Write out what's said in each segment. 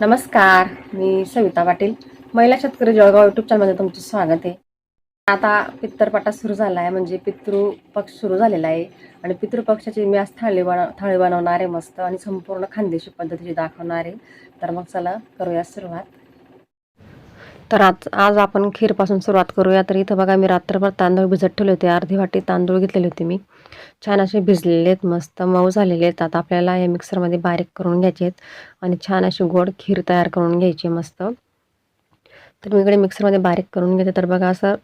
नमस्कार मी सविता पाटील. महिला शेतकरी जळगाव युट्यूब चॅनलमध्ये तुमचं स्वागत आहे. आता पित्तरपाटा सुरू झाला आहे म्हणजे पितृ पक्ष सुरू झालेला आहे. आणि पितृपक्षाची मी आज थाळी बनव थाळी बनवणार आहे मस्त आणि संपूर्ण खानदेशी पद्धतीची दाखवणार आहे. तर मग चला करूया सुरुवात. तर आज आज आपण खीरपासून सुरुवात करूया. तर इथं बघा मी रात्रभर तांदूळ भिजत ठेवले होते. अर्धी वाटी तांदूळ घेतलेले होते मी. छान असे भिजलेले आहेत मस्त मऊ झालेले आहेत. आता आपल्याला या मिक्सरमध्ये बारीक करून घ्यायचे आहेत आणि छान अशी गोड खीर तयार करून घ्यायची मस्त. तर मी इकडे मिक्सरमध्ये बारीक करून घेते. तर बघा असं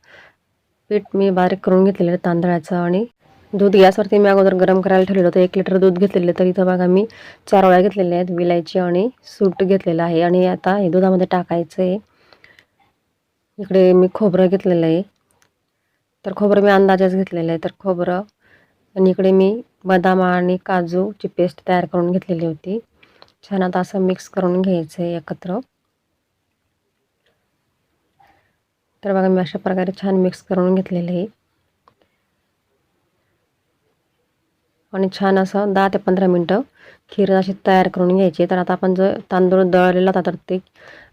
पीठ मी बारीक करून घेतलेलं आहे तांदळाचं आणि दूध गॅसवरती मी अगोदर गरम करायला ठेवलेलं होतं. एक लिटर दूध घेतलेलं तर इथं बघा मी चारोळ्या घेतलेल्या आहेत विलायची आणि सूट घेतलेलं आहे. आणि आता हे दुधामध्ये टाकायचं आहे. इकडे मी खोबरं घेतलेलं आहे. तर खोबरं मी अंदाजाच घेतलेलं आहे. तर खोबरं आणि इकडे मी बदाम आणि काजूची पेस्ट तयार करून घेतलेली होती. छान आता असं मिक्स करून घ्यायचं आहे एकत्र. तर बघा मी अशा प्रकारे छान मिक्स करून घेतलेलं आहे. आणि छान असं दहा ते पंधरा मिनटं खीर अशी तयार करून घ्यायची. तर आता आपण जर तांदूळ दळलेला होता तर ते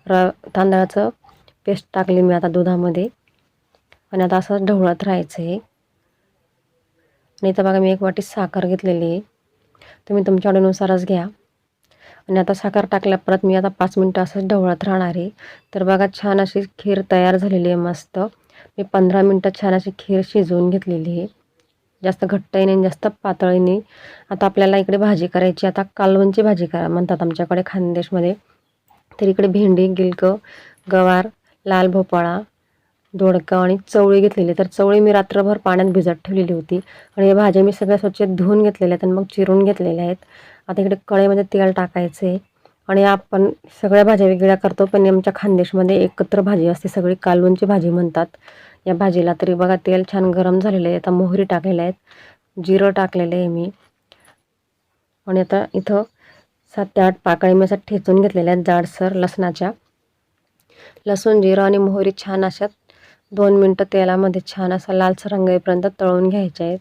र तांदळाचं पेस्ट टाकली मी आता दुधामध्ये. आणि आता असं ढवळत राहायचं आहे आणि इथं बघा मी एक वाटी साखर घेतलेली आहे. तुम्ही तुमच्या आवडीनुसारच घ्या. आणि आता साखर टाकल्या परत मी आता पाच मिनटं असंच ढवळत राहणार आहे. तर बघा छान अशी खीर तयार झालेली आहे मस्त. मी पंधरा मिनटं छान अशी खीर शिजवून घेतलेली आहे. जास्त घट्टही नाही जास्त पातळीने नाही. आता आपल्याला इकडे भाजी करायची आता कालवणची भाजी करा म्हणतात आमच्याकडे खानदेशमध्ये. तर इकडे भेंडी गिलकं गवार लाल भोपळा दोडका आणि चवळी घेतलेली. तर चवळी मी रात्रभर पाण्यात भिजत ठेवलेली होती. आणि या भाज्या मी सगळ्या स्वच्छ धुवून घेतलेल्या आहेत आणि मग चिरून घेतलेल्या आहेत. आता इकडे कढईमध्ये तेल टाकायचं आहे. आणि आपण सगळ्या भाज्या वेगळ्या करतो पण आमच्या खानदेशमध्ये एकत्र भाजी असते. सगळी कालवणची भाजी म्हणतात. या भाजीला तरी बघा तेल छान गरम झालेलं आहे. आता मोहरी टाकलेल्या आहेत. जिरं टाकलेलं आहे मी. आणि आता इथं सात ते आठ पाकळी मी असं ठेचून घेतलेल्या आहेत जाडसर लसणाच्या. लसूण जिरं आणि मोहरी छान अशा दोन मिनटं तेलामध्ये छान असा लालसर रंग येईपर्यंत तळून घ्यायचे आहेत.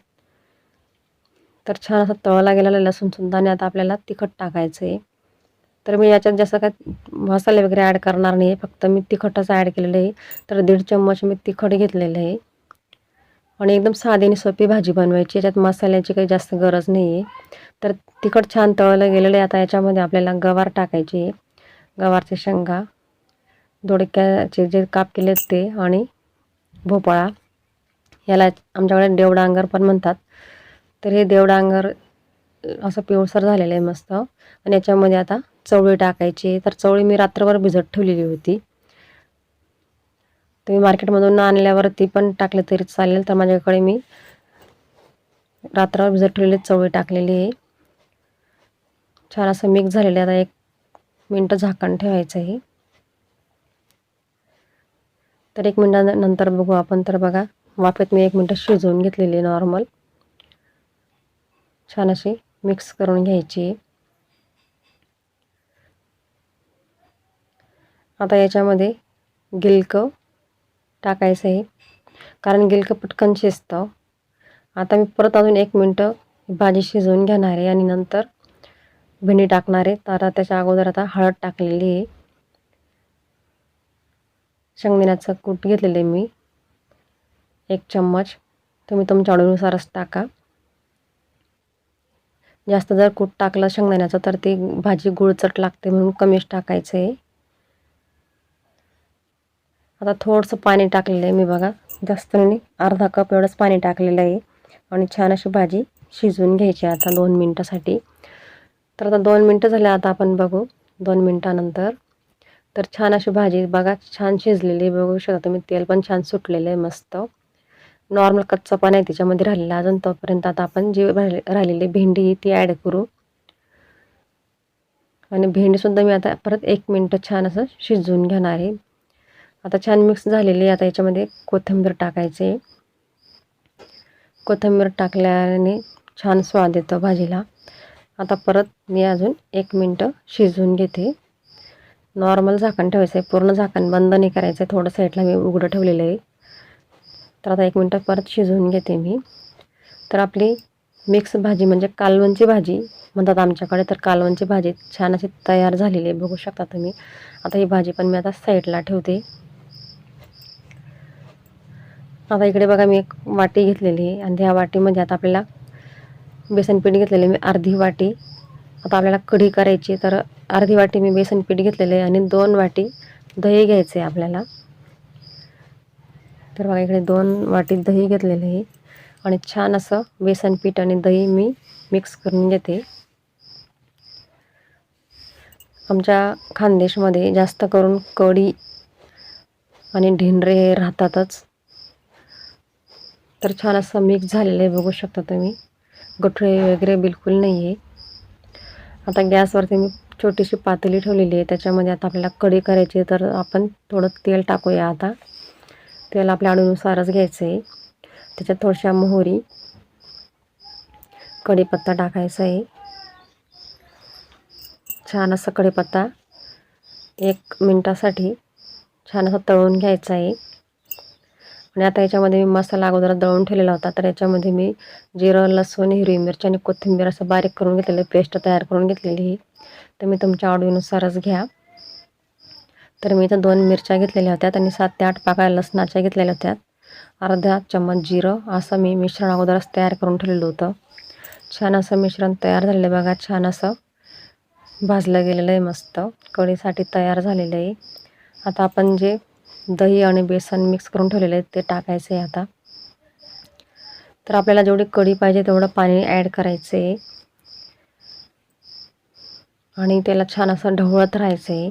तर छान असा तळला गेलेला लसूणसुद्धा आणि आता आपल्याला तिखट टाकायचं आहे. तर मी याच्यात जसं काय मसाले वगैरे ॲड करणार नाही आहे फक्त मी तिखटच ॲड केलेलं आहे. तर दीड चम्मच मी तिखट घेतलेलं आहे. आणि एकदम साधी आणि सोपी भाजी बनवायची याच्यात मसाल्याची काही जास्त गरज नाही आहे तर तिखट छान तळलं गेलेलं आहे आता याच्यामध्ये आपल्याला गवार टाकायची आहे. गवारचे शेंगा दोडक्याचे जे काप केले ते आणि भोपळा याला आमच्याकडे देवडांगर पण म्हणतात. तर हे देवडांगर असं पिवळसर झालेलं आहे मस्त. आणि याच्यामध्ये आता चवळी टाकायची तर चवळी मी रात्रभर भिजत ठेवलेली होती. तुम्ही मार्केटमधून आणल्यावर ती पण टाकले तरी चालेल. तर माझ्याकडे मी रात्रभर भिजत ठेवलेली चवळी टाकलेली आहे. छान असं मिक्स झालेलं आहे. आता एक मिनटं झाकण ठेवायचं आहे. तर एक मिनटानंतर बघू आपण. तर बघा वाफेत मी एक मिनटं शिजवून घेतलेली नॉर्मल छान अशी मिक्स करून घ्यायची. आता याच्यामध्ये गिलकं टाकायचं आहे. कारण गिलकं पटकन शिजतं. आता मी परत अजून एक मिनटं भाजी शिजवून घेणार आहे आणि नंतर भेंडी टाकणार आहे. तर त्याच्या अगोदर आता हळद टाकलेली आहे. शेंगदाण्याचं कूट घेतलेलं आहे मी. एक चम्मच. तुम्ही तुमच्या आवडीनुसारच टाका. जास्त जर कूट टाकलं शेंगदाण्याचं तर ती भाजी गुळचट लागते म्हणून कमीच टाकायचं आहे आता थोडंसं पाणी टाकलेलं आहे मी बघा. जास्त नाही अर्धा कप एवढंच पाणी टाकलेलं आहे. आणि छान अशी भाजी शिजवून घ्यायची आता दोन मिनटासाठी. तर आता दोन मिनटं झाले आता आपण बघू. दोन मिनटानंतर तर छान अशी भाजी बघा छान शिजलेली बघू शकता तुम्ही तेल पण छान सुटलेलं आहे मस्त. नॉर्मल कच्चा पण आहे त्याच्यामध्ये राहिलेला अजून तोपर्यंत आता आपण जी राहिलेली भेंडी ती ॲड करू. आणि भेंडीसुद्धा मी आता परत एक मिनटं छान असं शिजवून घेणार आहे. आता छान मिक्स झालेली आहे आता याच्यामध्ये कोथिंबीर टाकायचे कोथिंबीर टाकल्याने छान स्वाद येतो भाजीला. आता परत मी अजून एक मिनटं शिजवून घेते. नॉर्मल झाकण ठेवायचं आहे पूर्ण झाकण बंद नाही करायचं आहे थोडं साईडला मी उघडं ठेवलेलं आहे. तर आता एक मिनटं परत शिजवून घेते मी. तर आपली मिक्स भाजी म्हणजे कालवणची भाजी म्हणतात आमच्याकडे. तर कालवणची भाजी छान अशी तयार झालेली आहे. बघू शकता तुम्ही. आता ही भाजी पण मी आता साईडला ठेवते. आता इकडे बघा मी एक वाटी घेतलेली आहे. आणि त्या वाटीमध्ये आता आपल्याला बेसन पीठ घेतलेलं आहे. मी अर्धी वाटी आता आपल्याला कढी करायची तर अर्धी वाटी मी बेसन पीठ घेतलेलं आहे आणि दोन वाटी दही घ्यायचं आहे आपल्याला. तर बघा इकडे दोन वाटी दही घेतलेलं आहे आणि छान असं बेसन पीठ आणि दही मी मिक्स करून घेते. आमच्या खानदेशमध्ये जास्त करून कढी आणि ढेंडरे हे राहतातच. तर छान असं मिक्स झालेलं आहे बघू शकता तुम्ही. गठळे वगैरे बिलकुल नाही आहे आता गॅसवरती मी छोटीशी पातेली ठेवलेली आहे. त्याच्यामध्ये आता आपल्याला कढी करायची तर आपण थोडं तेल टाकूया आता. तेल आपल्या अडूनुसारच घ्यायचं आहे. त्याच्यात थोडशा मोहरी कढीपत्ता टाकायचा आहे. छान असा कढीपत्ता एक मिनटासाठी छान असा तळून घ्यायचा आहे. आणि आता याच्यामध्ये मी मसाला अगोदर दळून ठेवलेला होता. तर याच्यामध्ये मी जिरं लसूण हिरवी मिरची आणि कोथिंबीर असं बारीक करून घेतलेलं पेस्ट तयार करून घेतलेली आहे. तर मी तुमच्या आवडीनुसारच घ्या. तर मी इथं दोन मिरच्या घेतलेल्या होत्या आणि सात ते आठ पाकळ्या लसणाच्या घेतलेल्या होत्या. अर्धा चम्मच जिरं असं मी मिश्रण अगोदरच तयार करून ठेवलेलं होतं. छान असं मिश्रण तयार झालेलं बघा. छान असं भाजलं गेलेलं आहे मस्त. कढीसाठी तयार झालेलं आहे. आता आपण जे दही आणि बेसन मिक्स करून ठेवलेलं आहे ते टाकायचं आहे आता. तर आपल्याला जेवढी कढी पाहिजे तेवढं पाणी ॲड करायचं. आहे आणि त्याला छान असं ढवळत राहायचं. आहे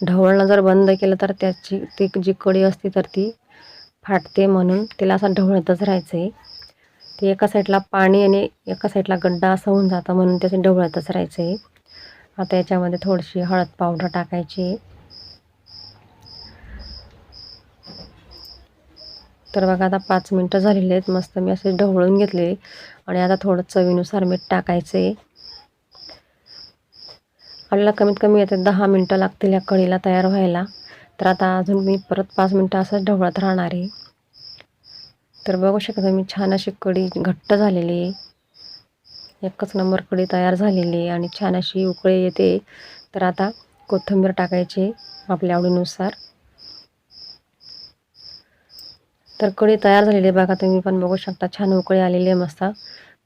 ढवळणं जर बंद केलं तर त्याची ती जी कढी असते तर ती फाटते म्हणून तिला असं ढवळतच राहायचं. आहे ते एका साईडला पाणी आणि एका साईडला गड्डा असं होऊन जातं म्हणून त्याचे ढवळतच राहायचं. आहे आता याच्यामध्ये थोडीशी हळद पावडर टाकायची. तर बघा आता पाच मिनटं झालेली आहेत. मस्त मी असे ढवळून घेतले. आणि आता थोडं चवीनुसार मीठ टाकायचं. आहे आपल्याला कमीत कमी येते दहा मिनटं लागतील या कढीला तयार व्हायला. तर आता अजून मी परत पाच मिनटं असंच ढवळत राहणार आहे. तर बघू शकता मी छान अशी कढी घट्ट झालेली आहे. एकच नंबर कढी तयार झालेली आहे आणि छान अशी उकळी येते. तर आता कोथिंबीर टाकायची आपल्या आवडीनुसार. तर कढी तयार झालेली आहे. बघा तुम्ही पण बघू शकता. छान उकळी आलेली आहे मस्त.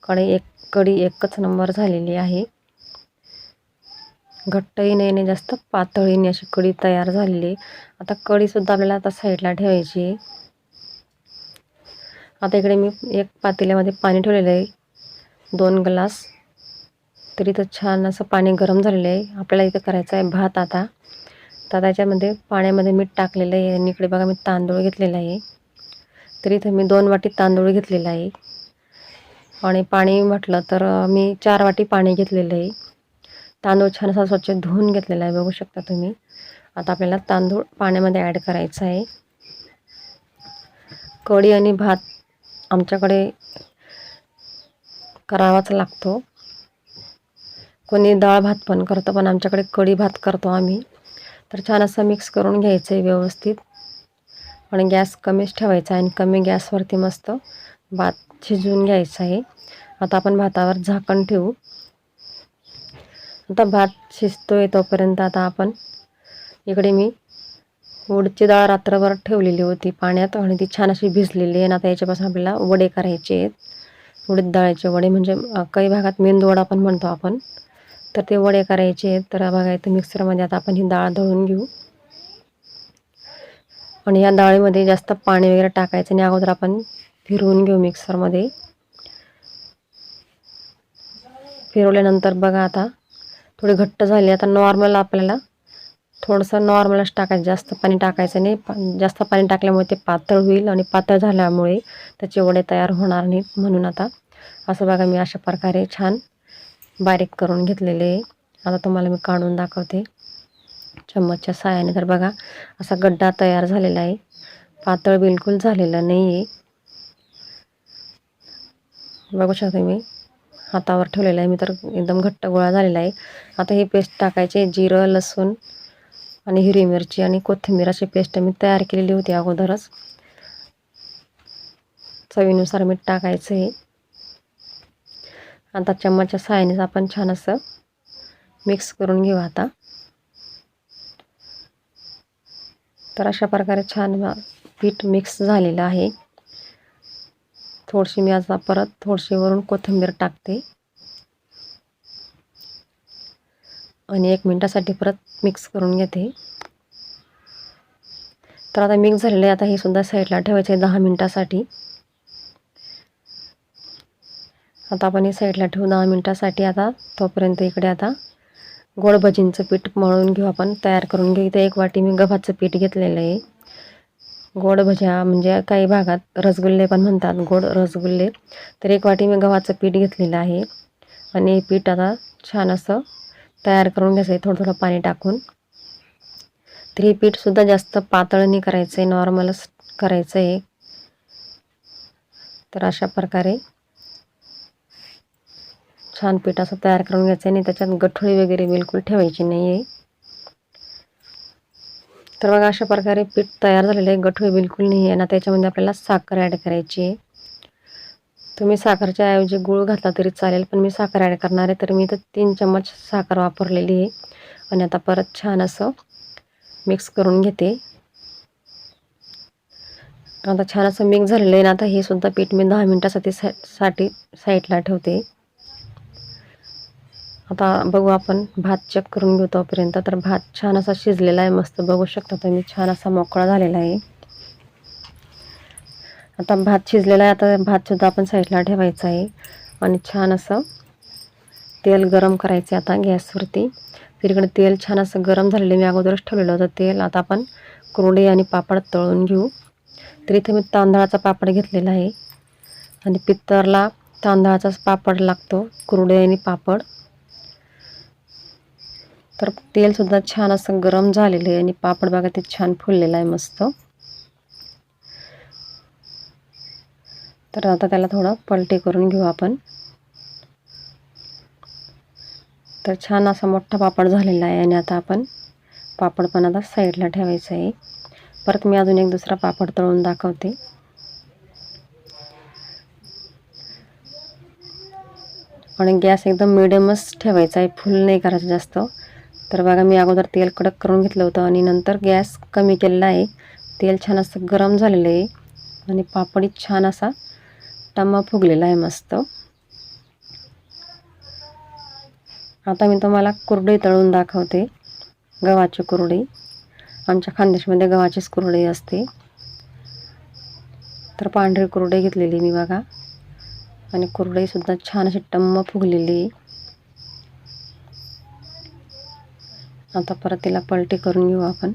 कढी एक कढी एकच नंबर झालेली आहे. घट्टही नाही नाही जास्त पातळीने नाही अशी कढी तयार झालेली आहे. आता कढीसुद्धा आपल्याला आता साईडला ठेवायची आहे. आता इकडे मी एक पातेल्यामध्ये पाणी ठेवलेलं आहे. दोन ग्लास तरी तर छान असं पाणी गरम झालेलं आहे. आपल्याला इथं करायचं आहे भात आता. तर त्याच्यामध्ये पाण्यामध्ये मीठ टाकलेलं आहे. आणि इकडे बघा मी तांदूळ घेतलेला आहे. तरी इथं मी दोन वाटी तांदूळ घेतलेला आहे. आणि पाणी म्हटलं तर मी चार वाटी पाणी घेतलेलं आहे. तांदूळ छान असा स्वच्छ धुवून घेतलेला आहे बघू शकता तुम्ही. आता आपल्याला तांदूळ पाण्यामध्ये ॲड करायचा आहे. कढी आणि भात आमच्याकडे करावाच लागतो. कोणी डाळ भात पण करतं पण आमच्याकडे कढी भात करतो आम्ही. तर छान असं मिक्स करून घ्यायचं आहे व्यवस्थित. पण गॅस कमीच ठेवायचा आहे आणि कमी गॅसवरती मस्त भात शिजवून घ्यायचा आहे. आता आपण भातावर झाकण ठेवू. आता भात शिजतोय तोपर्यंत आता आपण इकडे मी उडची डाळ रात्रभर ठेवलेली होती पाण्यात आणि ती छान अशी भिजलेली आहे आणि आता याच्यापासून आपल्याला वडे करायचे आहेत. उडीद डाळीचे वडे म्हणजे काही भागात मेंदू वडा पण म्हणतो आपण. तर ते वडे करायचे आहेत. तर बघा इथं मिक्सरमध्ये आता आपण ही डाळ दळून घेऊ. आणि या डाळीमध्ये जास्त पाणी वगैरे टाकायचं आणि अगोदर आपण फिरवून घेऊ मिक्सरमध्ये. फिरवल्यानंतर बघा आता थोडी घट्ट झाली. आता नॉर्मल आपल्याला थोडंसं नॉर्मलच टाकायचं. जास्त पाणी टाकायचं नाही. जास्त पाणी टाकल्यामुळे ते पातळ होईल आणि पातळ झाल्यामुळे त्याचे वडे तयार होणार नाहीत म्हणून आता असं बघा मी अशा प्रकारे छान बारीक करून घेतलेले आहे. आता तुम्हाला मी काढून दाखवते. चम्मचच्या साहाय्याने तर बघा असा गड्डा तयार झालेला आहे. पातळ बिलकुल झालेला नाही आहे बघू शकते मी हातावर ठेवलेला आहे. मी तर एकदम घट्ट गोळा झालेला आहे. आता ही पेस्ट टाकायची जिरं लसूण आणि हिरवी मिरची आणि कोथिंबीर अशी पेस्ट मी तयार केलेली होती अगोदरच. चवीनुसार मीठ टाकायचं आहे. आता चम्मचच्या साह्यानेच आपण छान असं मिक्स करून घेऊ आता. तर अशा प्रकारे छान पीठ मिक्स झालेलं आहे. थोडीशी मी आता परत थोडीशी वरून कोथिंबीर टाकते. आणि एक मिनटासाठी परत मिक्स करून घेते. तर आता मिक्स झालेले आता हे सुद्धा साईडला ठेवायचे आहे दहा मिनटासाठी. आता आपण हे साईडला ठेवू दहा मिनटासाठी आता तोपर्यंत इकडे आता गोड भजींचं पीठ मळून घेऊ आपण तयार करून घेऊ. इथे एक वाटी मी गव्हाचं पीठ घेतलेलं आहे. गोड भज्या म्हणजे काही भागात रसगुल्ले पण म्हणतात गोड रसगुल्ले. तर एक वाटी मी गव्हाचं पीठ घेतलेलं आहे. आणि हे पीठ आता छान असं तयार करून घ्यायचं आहे थोडं थोडं पाणी टाकून. तर हे पीठसुद्धा जास्त पातळ नाही करायचं आहे नॉर्मलच करायचं आहे तर अशा प्रकारे छान पीठ असं तयार करून घ्यायचं आहे आणि त्याच्यात गठोळी वगैरे बिलकुल ठेवायची नाही आहे. तर बघा अशा प्रकारे पीठ तयार झालेलं आहे. गठोळी बिलकुल नाही आहे. ना त्याच्यामध्ये आपल्याला साखर ॲड करायची आहे. तुम्ही साखरच्या ऐवजी गूळ घातला तरी चालेल पण मी साखर ॲड करणार आहे. तर मी इथं तीन चम्मच साखर वापरलेली आहे. आणि आता परत छान असं मिक्स करून घेते. आता छान असं मिक्स झालेलं आहे. ना आता हे सुद्धा पीठ मी दहा मिनटासाठी सा साठी साईडला ठेवते. आता बघू आपण भात चेक करून घेऊ तोपर्यंत. तर भात छान असा शिजलेला आहे मस्त. बघू शकता तुम्ही छान असा मोकळा झालेला आहे. आता भात शिजलेला आहे आता भातसुद्धा आपण साईडला ठेवायचा आहे. आणि छान असं तेल गरम करायचे आता गॅसवरती. तिकडे तेल छान असं गरम झालेलं मी अगोदरच ठेवलेलं होतं तेल. आता आपण कुरडे आणि पापड तळून घेऊ. तर इथे मी तांदळाचा पापड घेतलेला आहे. आणि पित्तरला तांदळाचाच पापड लागतो कुरडे आणि पापड. तर तेलसुद्धा छान असं गरम झालेलं आहे आणि पापड बघा ते छान फुललेलं आहे मस्त. तर आता त्याला थोडं पलटे करून घेऊ आपण. तर छान असा मोठा पापड झालेला आहे आणि आता आपण पापड पण आता साईडला ठेवायचं आहे. परत मी अजून एक दुसरा पापड तळून दाखवते. आणि गॅस एकदम मिडियमच ठेवायचा आहे फुल नाही करायचं जास्त. तर बघा मी अगोदर तेल कडक करून घेतलं होतं आणि नंतर गॅस कमी केलेला आहे. तेल छान असं गरम झालेलं आहे आणि पापडी छान असा टम्मा फुगलेला आहे मस्त. आता मी तुम्हाला कुरडई तळून दाखवते. गव्हाची कुरडई. आमच्या खानदेशमध्ये गव्हाचीच कुरडई असते. तर पांढरी कुरडई घेतलेली मी बघा. आणि कुरडईसुद्धा छान अशी टम्म फुगलेली आता परत तिला पलटी करून घेऊ आपण.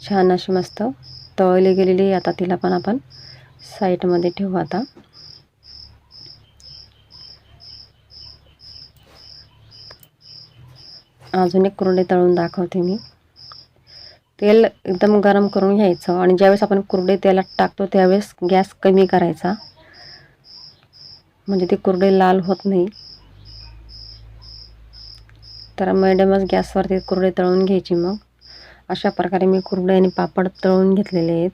छान अशी मस्त तळली गेलेली आता तिला पण आपण साईडमध्ये ठेवू आता. अजून एक कुरडे तळून दाखवते मी. तेल एकदम गरम करून घ्यायचं आणि ज्यावेळेस आपण कुरडे तेलात टाकतो त्यावेळेस गॅस कमी करायचा. म्हणजे ते कुरडे लाल होत नाही. तर मॅडमच गॅसवरती कुरडे तळून घ्यायची मग. अशा प्रकारे मी कुरडे आणि पापड तळून घेतलेले आहेत.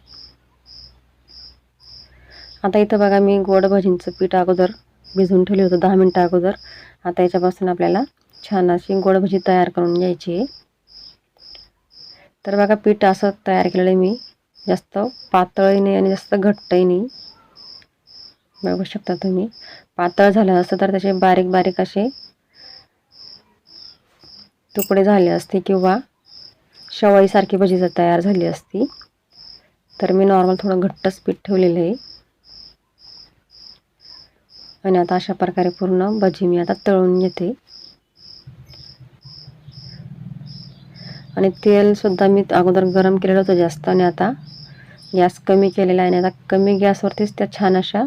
आता इथं बघा मी गोड भजींचं पीठ अगोदर भिजवून ठेवले होतं दहा मिनटं अगोदर. आता याच्यापासून आपल्याला छान अशी गोड भजी तयार करून घ्यायची आहे. तर बघा पीठ असं तयार केलेलं आहे मी. जास्त पातळही नाही आणि जास्त घट्टही नाही. बघू शकता तुम्ही. पातळ झालं असं तर त्याचे बारीक बारीक असे तुकडे झाले असते किंवा शवाईसारखी भजी जर तयार झाली असती. तर मी नॉर्मल थोडं घट्टच पीठ ठेवलेलं आहे. आणि आता अशा प्रकारे पूर्ण भजी मी आता तळून घेते. आणि तेलसुद्धा मी अगोदर गरम केलेलं होतं जास्त आणि आता गॅस कमी केलेला आहे आणि आता कमी गॅसवरतीच त्या छान अशा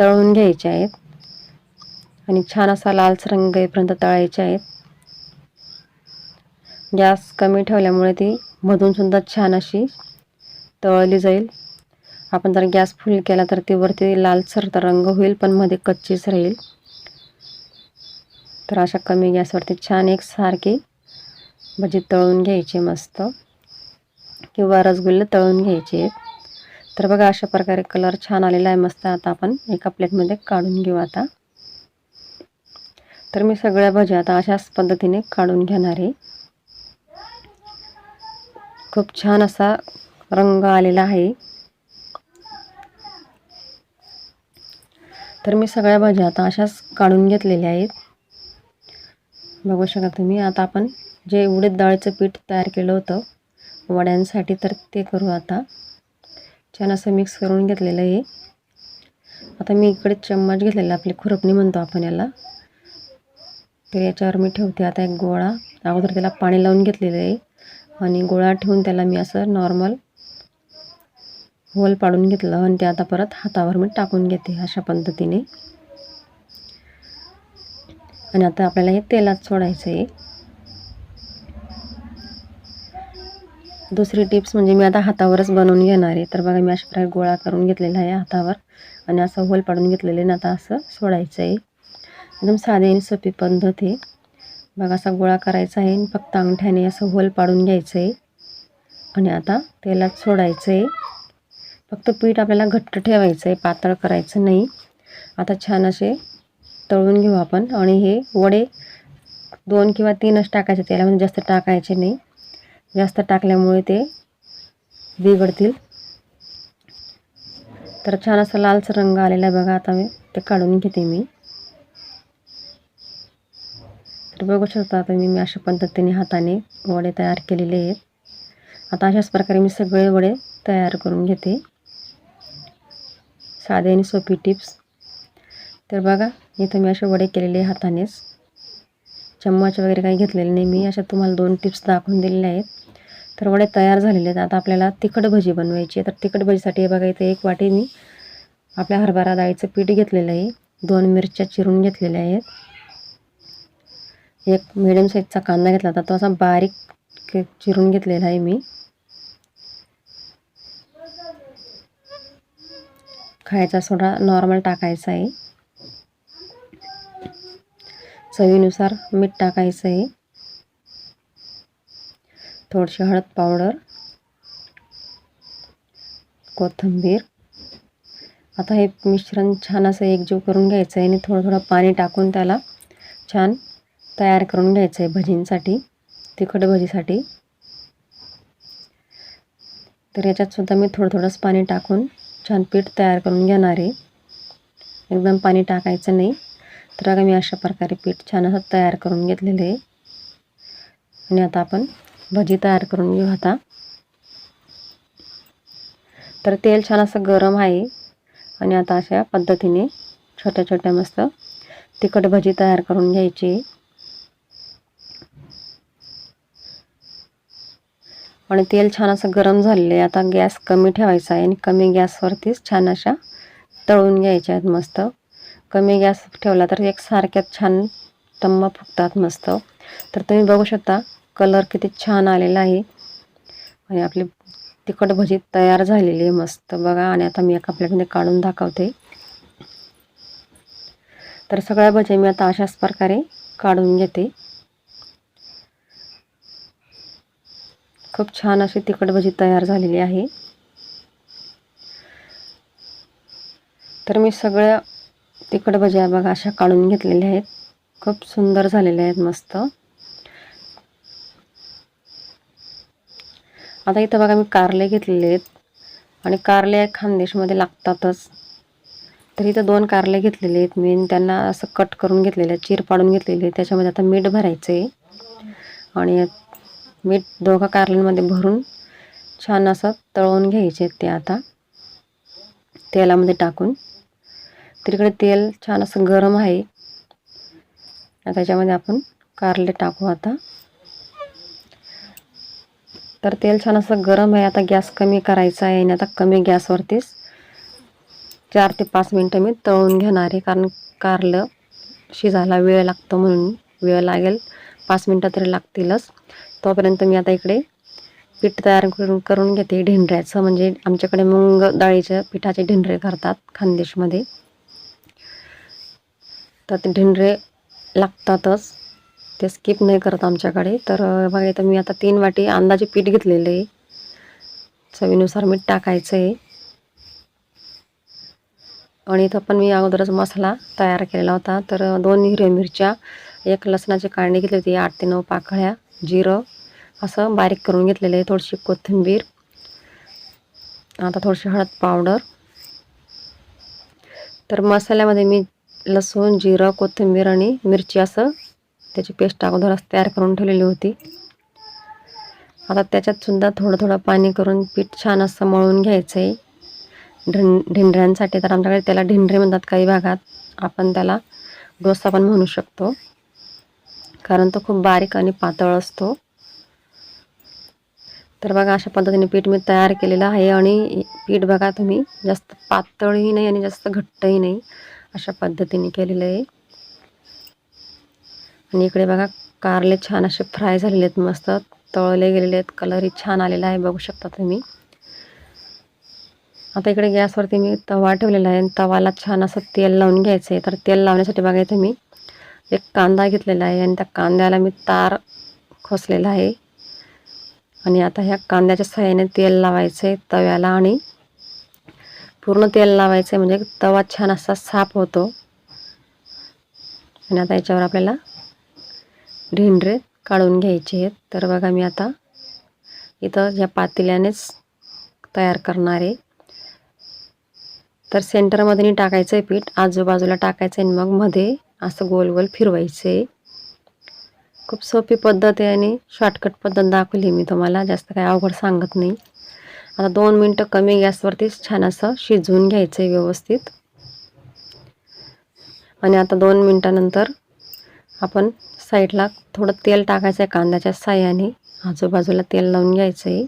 तळून घ्यायच्या आहेत. आणि छान असा लालच रंग येईपर्यंत तळायच्या आहेत. गॅस कमी ठेवल्यामुळे ती मधूनसुद्धा छान अशी तळली जाईल. आपण जर गॅस फुल केला तर ती वरती लालसर तर रंग होईल पण मध्ये कच्चीच राहील. तर अशा कमी गॅसवरती छान एक सारखी भजी तळून घ्यायची मस्त. किंवा रसगुल्ले तळून घ्यायचे. तर बघा अशा प्रकारे कलर छान आलेला आहे मस्त. आता आपण एका प्लेटमध्ये काढून घेऊ आता. तर मी सगळ्या भज्या आता अशाच पद्धतीने काढून घेणार आहे. खूप छान असा रंग आलेला आहे. तर मी सगळ्या भाज्या आता अशाच काढून घेतलेल्या आहेत. बघू शकता तुम्ही आता आपण जे उडीद डाळीचं पीठ तयार केलं होतं वड्यांसाठी तर ते करू आता. छान असं मिक्स करून घेतलेलं आहे. आता मी इकडे चम्मच घेतलेला आपली खुरपणी म्हणतो आपण याला. तर याच्यावर मी ठेवते आता एक गोळा. अगोदर त्याला पाणी लावून घेतलेलं आहे. आणि गोळा ठेवून त्याला मी असं नॉर्मल होल पाडून घेतलं आणि ते आता परत हातावर मी टाकून घेते अशा पद्धतीने. आणि आता आपल्याला हे तेलात सोडायचं आहे. दुसरी टिप्स म्हणजे मी आता हातावरच बनवून घेणार आहे. तर बघा मी अशा प्रकारे गोळा करून घेतलेला आहे हातावर आणि असं होल पाडून घेतलेलं आहे आता असं सोडायचं आहे. एकदम साधी आणि सोपी पद्धत आहे. बघा असा गोळा करायचा आहे आणि फक्त अंगठ्याने असं होल पाडून घ्यायचं आहे आणि आता तेलात सोडायचं आहे फक्त पीठ आपल्याला घट्ट ठेवायचं आहे पातळ करायचं नाही. आता छान असे तळून घेऊ आपण. आणि हे वडे दोन किंवा तीनच टाकायचे तेलामध्ये म्हणजे जास्त टाकायचे नाही. जास्त टाकल्यामुळे ते बिघडतील. तर छान असा लालसा रंग आलेला आहे बघा. आता मी ते काढून घेते मी. तर बघू शकता आता मी मी अशा पद्धतीने हाताने वडे तयार केलेले आहेत. आता अशाच प्रकारे मी सगळे वडे तयार करून घेते. साधे आणि सोपी टिप्स. तर बघा इथं मी असे वडे केलेले हातानेच. चम्मच वगैरे काही घेतलेले नाही मी. अशा तुम्हाला दोन टिप्स दाखवून दिलेल्या आहेत. तर वडे तयार झालेले आहेत. आता आपल्याला तिखट भजी बनवायची आहे. तर तिखट भजीसाठी हे बघा इथं एक वाटी मी आपल्या हरभरा डाळीचं पीठ घेतलेलं आहे. दोन मिरच्या चिरून घेतलेल्या आहेत. एक मिडियम साईजचा कांदा घेतला होता. तो असा बारीक चिरून घेतलेला आहे मी. खायचा सोडा नॉर्मल टाकायचा आहे. चवीनुसार मीठ टाकायचं आहे. थोडीशी हळद पावडर. कोथिंबीर. आता हे मिश्रण छान असं एकजीव करून घ्यायचं आहे आणि थोडं थोडं पाणी टाकून त्याला छान तयार करून घ्यायचं आहे भजींसाठी तिखट भजीसाठी. तर याच्यातसुद्धा मी थोडं थोडंच पाणी टाकून छान पीठ तयार करून घेणार आहे. एकदम पाणी टाकायचं नाही. तर आता मी अशा प्रकारे पीठ छान असं तयार करून घेतलेलं आहे. आणि आता आपण भजी तयार करून घेऊ आता. तर तेल छान असं गरम आहे. आणि आता अशा पद्धतीने छोट्या छोट्या मस्त तिखट भजी तयार करून घ्यायची. आणि तेल छान असं गरम झालेलं आहे. आता गॅस कमी ठेवायचा आहे आणि कमी गॅसवरतीच छान अशा तळून घ्यायच्या आहेत मस्त. कमी गॅस ठेवला तर एकसारख्यात छान तंबा फुगतात मस्त. तर तुम्ही बघू शकता कलर किती छान आलेला आहे. आणि आपली तिखट भजी तयार झालेली आहे मस्त. बघा आणि आता मी एका प्लेटमध्ये काढून दाखवते. तर सगळ्या भज्या मी आता अशाच प्रकारे काढून घेते. खूप छान अशी तिखट भजी तयार झालेली आहे. तर मी सगळ्या तिखट भज्या बघा अशा काढून घेतलेल्या आहेत. खूप सुंदर झालेल्या आहेत मस्त. आता इथं बघा मी कारले घेतलेले आहेत. आणि कारले खानदेशमध्ये लागतातच. तर इथं दोन कारले घेतलेले आहेत मी. त्यांना असं कट करून घेतलेले आहेत चीर पाडून घेतलेले आहे त्याच्यामध्ये आता मीठ भरायचं आहे आणि मीठ दोघा कारल्यांमध्ये भरून छान असं तळवून घ्यायचे ते आता. तेलामध्ये टाकून. तिकडे तेल छान असं गरम आहे. त्याच्यामध्ये आपण कारले टाकू आता. तर तेल छान असं गरम आहे. आता गॅस कमी करायचा आहे आणि आता कमी गॅसवरतीच चार ते पाच मिनटं मी तळून घेणार आहे. कारण कारलं शिजायला वेळ लागतो म्हणून वेळ लागेल. पाच मिनटं तरी लागतीलच. तोपर्यंत मी आता इकडे पीठ तयार करून करून घेते ढेंढऱ्याचं म्हणजे आमच्याकडे मुंग डाळीच्या पिठाचे ढेंढरे करतात खानदेशमध्ये. तर ते ढेंढरे लागतातच. ते स्किप नाही करत आमच्याकडे. तर बघा इथं मी आता तीन वाटी अंदाजे पीठ घेतलेलं आहे. चवीनुसार मीठ टाकायचं आहे आणि इथं पण मी अगोदरच मसाला तयार केलेला होता. तर दोन हिरव्या मिरच्या एक लसणाची कांडी घेतली होती आठ ते नऊ पाकळ्या जिरं असं बारीक करून घेतलेलं आहे थोडीशी कोथिंबीर आता थोडीशी हळद पावडर. तर मसाल्यामध्ये मी लसूण जिरं कोथिंबीर आणि मिरची असं त्याची पेस्ट अगोदरच तयार करून ठेवलेली होती. आता त्याच्यात सुद्धा थोडं थोडं पाणी करून पीठ छान असं मळून घ्यायचं आहे ढिं ढिंढऱ्यांसाठी तर आमच्याकडे त्याला ढिंढरे म्हणतात काही भागात. आपण त्याला डोसा पण म्हणू शकतो. कारण तो खूप बारीक आणि पातळ असतो. तर बघा अशा पद्धतीने पीठ मी तयार केलेलं आहे आणि पीठ बघा तुम्ही जास्त पातळही नाही आणि जास्त घट्टही नाही अशा पद्धतीने केलेलं आहे. आणि इकडे बघा कारले छान असे फ्राय झालेले आहेत मस्त तळले गेलेले आहेत कलरही छान आलेला आहे बघू शकता तुम्ही. आता इकडे गॅसवरती मी तवा ठेवलेला आहे आणि तवाला छान असं तेल लावून घ्यायचं आहे. तर तेल लावण्यासाठी बघायचं मी एक कांदा घेतलेला आहे आणि त्या कांद्याला मी तार खोसलेला आहे. आणि आता ह्या कांद्याच्या सहाय्याने तेल लावायचं आहे तव्याला आणि पूर्ण तेल लावायचं आहे म्हणजे तवा छान असा साफ होतो. आणि आता याच्यावर आपल्याला ढेंडरे काढून घ्यायचे आहेत. तर बघा मी आता इथं या पातेल्यानेच तयार करणार आहे. तर सेंटरमध्ये टाकायचं आहे पीठ आजूबाजूला टाकायचं आहे मग मध्ये असं गोल गोल फिरवायचं. आहे खूप सोपी पद्धत आहे आणि शॉर्टकट पद्धत दाखवली मी तुम्हाला. जास्त काही अवघड सांगत नाही. आता दोन मिनटं कमी गॅसवरतीच छान असं शिजवून घ्यायचं आहे व्यवस्थित. आणि आता दोन मिनटानंतर आपण साईडला थोडं तेल टाकायचं आहे कांद्याच्या साह्याने. आजूबाजूला तेल लावून घ्यायचं आहे.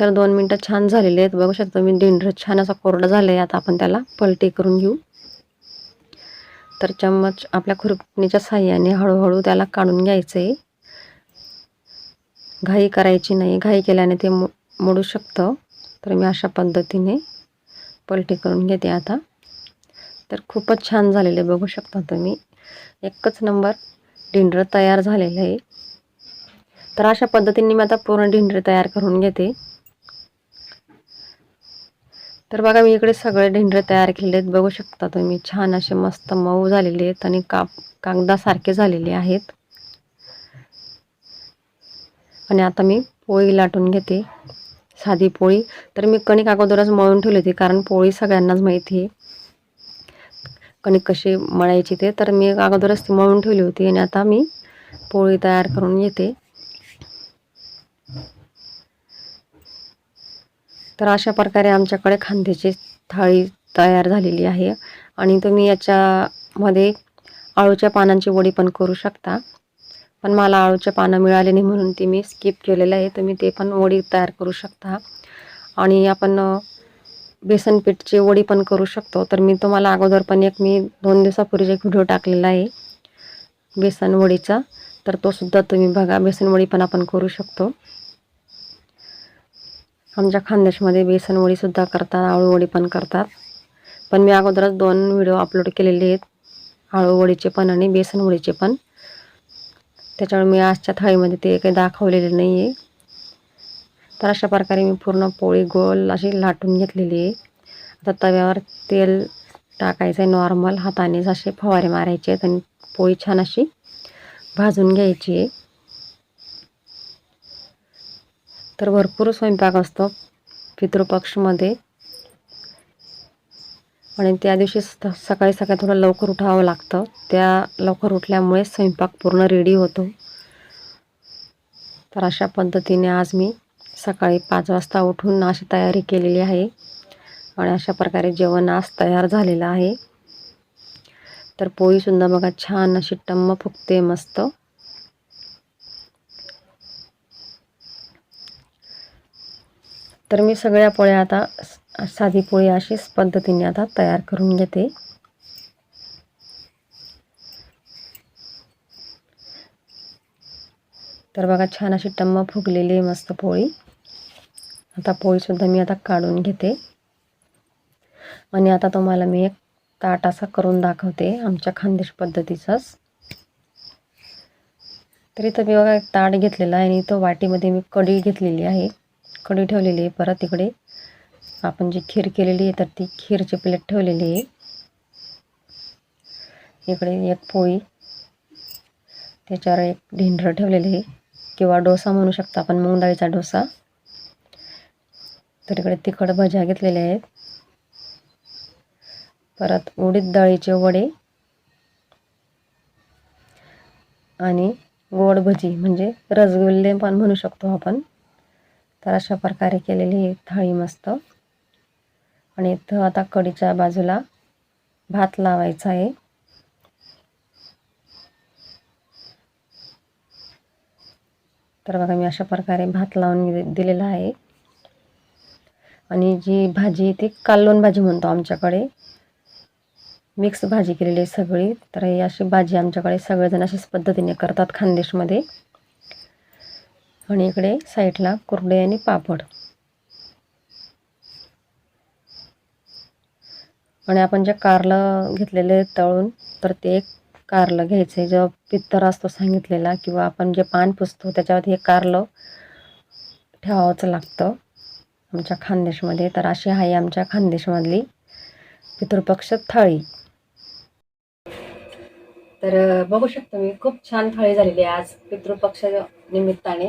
तर दोन मिनटं छान झालेले आहेत. बघू शकतो मी डिंडर छान असा कोरडा झालं आहे आता आपण त्याला पलटी करून घेऊ. तर चम्मच आपल्या खुरपणीच्या साह्याने हळूहळू त्याला काढून घ्यायचं. आहे घाई करायची नाही. घाई केल्याने ते मो मोडू शकतं. तर मी अशा पद्धतीने पलटी करून घेते आता. तर खूपच छान झालेले बघू शकता तुम्ही. एकच नंबर डिंडर तयार झालेलं आहे. तर अशा पद्धतीने मी आता पूर्ण डिंडर तयार करून घेते. तर बघा मी इकडे सगळे ढिंडरे तयार केलेले आहेत. बघू शकता तुम्ही छान असे मस्त मऊ झालेले आहेत आणि काप कागदासारखे झालेले आहेत. आणि आता मी पोळी लाटून घेते साधी पोळी. तर मी कणिक अगोदरच मळून ठेवली होती कारण पोळी सगळ्यांनाच माहिती आहे. कणिक कशी मळायची ते. तर मी अगोदरच ती मळून ठेवली होती आणि आता मी पोळी तयार करून घेते. तर अशा प्रकारे आमच्याकडे खांद्याची थाळी तयार झालेली आहे. आणि तुम्ही याच्यामध्ये आळूच्या पानांची वडी पण करू शकता. पण मला आळूच्या पानं मिळाले नाही म्हणून ती मी स्किप केलेलं आहे. तुम्ही ते पण वडी तयार करू शकता. आणि आपण बेसन पीठची वडी पण करू शकतो. तर मी तुम्हाला अगोदर पण एक मी दोन दिवसापूर्वी एक व्हिडिओ टाकलेला आहे. बेसन वडीचा. तर तो सुद्धा तुम्ही बघा. बेसन वडी पण आपण करू शकतो. आमच्या खानदेशमध्ये बेसनवळीसुद्धा करतात आळूवडी पण करतात. पण मी अगोदरच दोन व्हिडिओ अपलोड केलेले आहेत. आळूवडीचे पण आणि बेसनवळीचे पण. त्याच्यामुळे मी आजच्या थाळीमध्ये ते काही दाखवलेले नाही आहे तर अशा प्रकारे मी पूर्ण पोळी गोल अशी लाटून घेतलेली आहे. आता तव्यावर तेल टाकायचं आहे नॉर्मल हातानेच असे फवारे मारायचे आहेत आणि पोळी छान अशी भाजून घ्यायची आहे. तर भरपूर स्वयंपाक असतो पितृपक्षमध्ये. आणि त्या दिवशी सकाळी सकाळी थोडं लवकर उठावं लागतं. त्या लवकर उठल्यामुळे स्वयंपाक पूर्ण रेडी होतो. तर अशा पद्धतीने आज मी सकाळी पाच वाजता उठून अशी तयारी केलेली आहे. आणि अशा प्रकारे जेवण आज तयार झालेलं आहे. तर पोळीसुद्धा बघा छान अशी टम्म फुगते मस्त. तर मी सगळ्या पोळ्या आता साधी पोळी अशीच पद्धतीने आता तयार करून घेते. तर बघा छान अशी टम्म फुगलेली आहे मस्त पोळी. आता पोळीसुद्धा मी आता काढून घेते. आणि आता तुम्हाला मी एक ताट असा करून दाखवते आमच्या खानदेश पद्धतीचाच. तर इथं मी बघा एक ताट घेतलेला आहे आणि इथं वाटीमध्ये मी कढी घेतलेली आहे. कढी ठेवलेली आहे. परत इकडे आपण जी खीर केलेली आहे तर ती खीरची प्लेट ठेवलेली आहे. इकडे एक पोळी त्याच्यावर एक ढेंडरं ठेवलेली आहे. किंवा डोसा म्हणू शकता आपण मूग डाळीचा डोसा. तर इकडे तिखट भज्या घेतलेल्या आहेत. परत उडीद डाळीचे वडे आणि गोड भजी म्हणजे रसगुल्ले पण म्हणू शकतो आपण. तर अशा प्रकारे केलेली ही थाळी मस्त. आणि इथं आता कडीच्या बाजूला भात लावायचा आहे. तर बघा मी अशा प्रकारे भात लावून दिलेला आहे. आणि जी भाजी ती कालवण भाजी म्हणतो आमच्याकडे. मिक्स भाजी केलेली आहे सगळी. तर ही अशी भाजी आमच्याकडे सगळेजण अशाच पद्धतीने करतात खानदेशमध्ये. आणि इकडे साईडला कुरडे आणि पापड. आणि आपण जे कारलं घेतलेले तळून तर ते एक कारलं घ्यायचं. जो पित्तर असतो सांगितलेला किंवा आपण जे पान पुसतो त्याच्यावरती हे कारलं ठेवावंच लागतं आमच्या खानदेशमध्ये. तर अशी आहे आमच्या खानदेशमधली पितृपक्ष थाळी. तर बघू शकतो मी खूप छान थाळी झालेली आहे आज पितृपक्ष निमित्ताने.